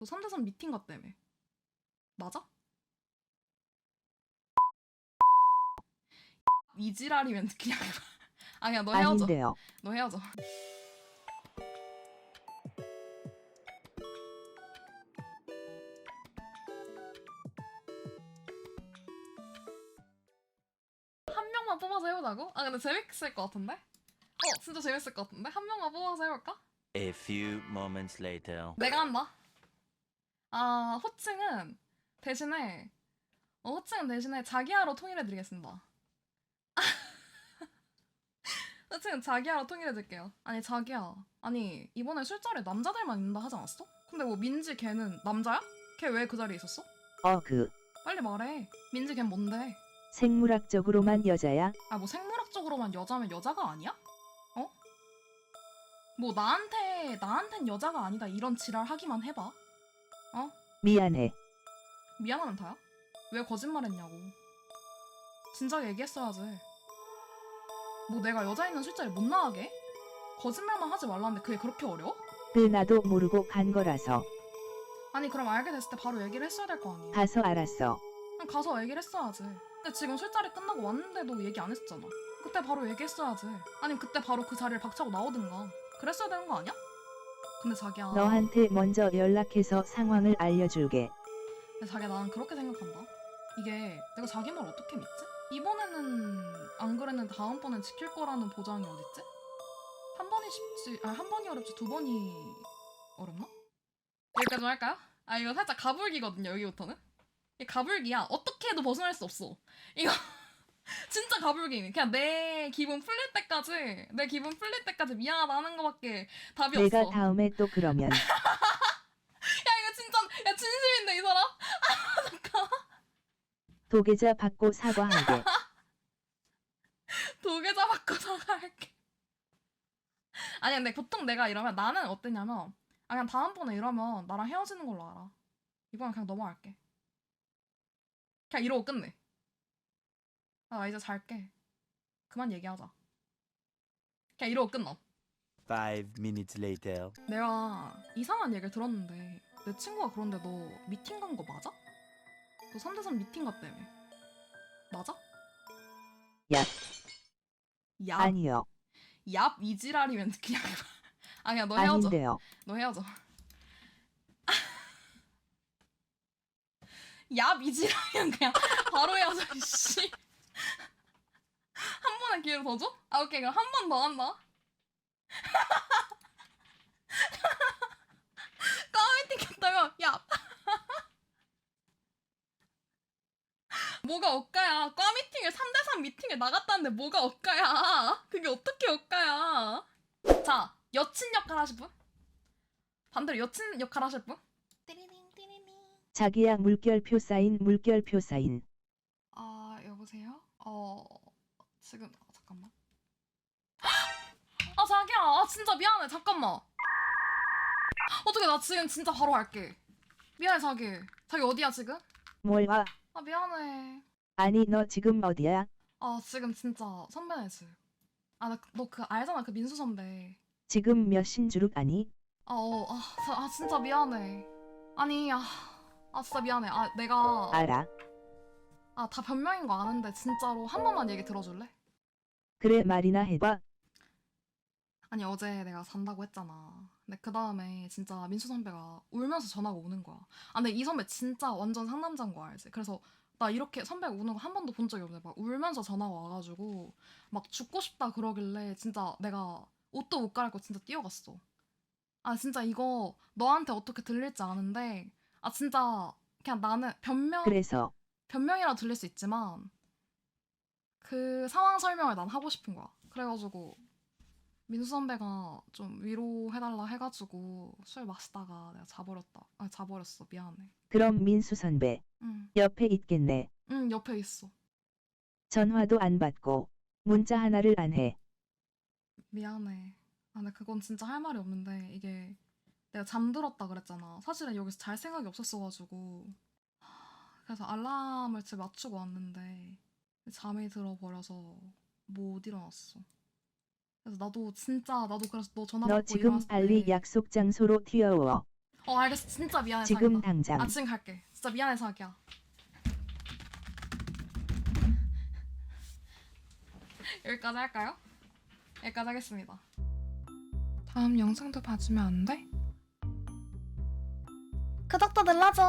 너 3대3 미팅 갔다며. 맞아? 이 지랄이면 그냥 아니야 너 헤어져. 아닌데요. 너 헤어져. 한 명만 뽑아서 해보자고? 아 근데 재밌을 것 같은데? 어 진짜 재밌을 것 같은데? 한 명만 뽑아서 해볼까? A few moments later. 내가 한다. 아 호칭은 대신에 어, 호칭은 대신에 자기야로 통일해드리겠습니다. 호칭은 자기야로 통일해줄게요. 아니 자기야, 아니 이번에 술자리에 남자들만 있는다 하지 않았어? 근데 뭐 민지 걔는 남자야? 걔 왜 그 자리에 있었어? 어, 그 빨리 말해. 민지 걔 뭔데? 생물학적으로만 여자야? 아 뭐 생물학적으로만 여자면 여자가 아니야? 어? 뭐 나한테 나한텐 여자가 아니다 이런 지랄 하기만 해봐. 미안해. 미안하면 다야? 왜 거짓말했냐고. 진작에 얘기했어야지. 뭐 내가 여자 있는 술자리 못 나가게? 해? 거짓말만 하지 말라는데 그게 그렇게 어려워? 그 나도 모르고 간 거라서 아니 그럼 알게 됐을 때 바로 얘기를 했어야 될 거 아니야. 가서 알았어. 그냥 가서 얘기를 했어야지. 근데 지금 술자리 끝나고 왔는데도 얘기 안 했었잖아. 그때 바로 얘기했어야지. 아니면 그때 바로 그 자리를 박차고 나오든가. 그랬어야 되는 거 아니야? 근데 자기야. 너한테 먼저 연락해서 상황을 알려줄게. 근데 자기야 나는 그렇게 생각한다. 이게 내가 자기 말 어떻게 믿지? 이번에는 안 그랬는데 다음번엔 지킬 거라는 보장이 어딨지? 한 번이 쉽지, 아니 한 번이 어렵지 두 번이 어렵나? 여기까지 할까요? 아 이거 살짝 가불기거든요 여기부터는. 이 가불기야. 어떻게 해도 벗어날 수 없어. 이거 진짜 가불기. 그냥 내 기분 풀릴 때까지 내 기분 풀릴 때까지 미안하다 하는 거밖에 답이 내가 없어. 다음에 또 그러면 야 이거 진짜 야 진심인데 이 사람? 도계자 받고 사과하게. 도계자 받고 사과할게. 아니 근데 보통 내가 이러면 나는 어땠냐면 아 그냥 다음번에 이러면 나랑 헤어지는 걸로 알아. 이번엔 그냥 넘어갈게. 그냥 이러고 끝내. 아, 나 이제 잘게. 그만 얘기하자. 그냥 이러고 끝나. Five minutes later. 내가 이상한 얘기를 들었는데 내 친구가 그런데 너 미팅 간 거 맞아? 너 3대3 미팅 갔다며. 맞아? 야. 야. 아니요. 얍 이지랄이면 그냥 아니야 너 헤어져 아닌데요. 너 헤어져 얍 이지랄이면 그냥 바로 헤어져 씨. 한 번의 기회를 더 줘? 아 오케이 그럼 한 번 더 한다 까미팅 켰다면 야 뭐가 억까야 꽈미팅을 3대3 미팅에 나갔다는데 뭐가 억까야 그게 어떻게 억까야 자 여친 역할 하실 분? 반대로 여친 역할 하실 분? 자기야 물결표 사인 물결표 사인. 아 여보세요? 어 지금 아, 잠깐만. 아 자기야. 아 진짜 미안해. 잠깐만. 어떻게 나 지금 진짜 바로 갈게. 미안해 자기. 자기 어디야 지금? 뭘 와? 아 미안해. 아니 너 지금 어디야? 아 지금 진짜 선배네 집 아너 그 알잖아. 그 민수 선배. 지금 몇 신 주룩 아니? 아, 어, 아, 자- 아 진짜 미안해. 아니 아, 아 진짜 미안해. 아 내가 알아. 아 다 변명인 거 아는데 진짜로 한 번만 얘기 들어줄래? 그래 말이나 해봐. 아니 어제 내가 잔다고 했잖아. 근데 그 다음에 진짜 민수 선배가 울면서 전화가 오는 거야. 아 근데 이 선배 진짜 완전 상남자인 거 알지? 그래서 나 이렇게 선배가 우는 거 한 번도 본 적이 없는데 막 울면서 전화가 와가지고 막 죽고 싶다 그러길래 진짜 내가 옷도 못 갈아입고 진짜 뛰어갔어. 아 진짜 이거 너한테 어떻게 들릴지 아는데 아 진짜 그냥 나는 변명 그래서 변명이라 들릴 수 있지만 그 상황 설명을 난 하고 싶은 거야. 그래가지고 민수 선배가 좀 위로해달라 해가지고 술 마시다가 내가 자버렸다. 아 자버렸어. 미안해. 그럼 민수 선배 응, 옆에 있겠네. 응 옆에 있어. 전화도 안 받고 문자 하나를 안 해. 미안해. 아 근데 그건 진짜 할 말이 없는데 이게 내가 잠들었다 그랬잖아. 사실은 여기서 잘 생각이 없었어가지고 하, 그래서 알람을 집에 맞추고 왔는데 잠이 들어버려서 못 일어났어. 그래서 나도 진짜 나도 그래서 너 전화 너 받고 지금 일어났을 빨리 때 약속 장소로 튀어오어. 어 알겠어 진짜 미안해 지금 자기야 당장 아 지금 갈게 진짜 미안해 자기야 여기까지 할까요? 여기까지 하겠습니다 다음 영상도 봐주면 안 돼? 구독도 눌러줘.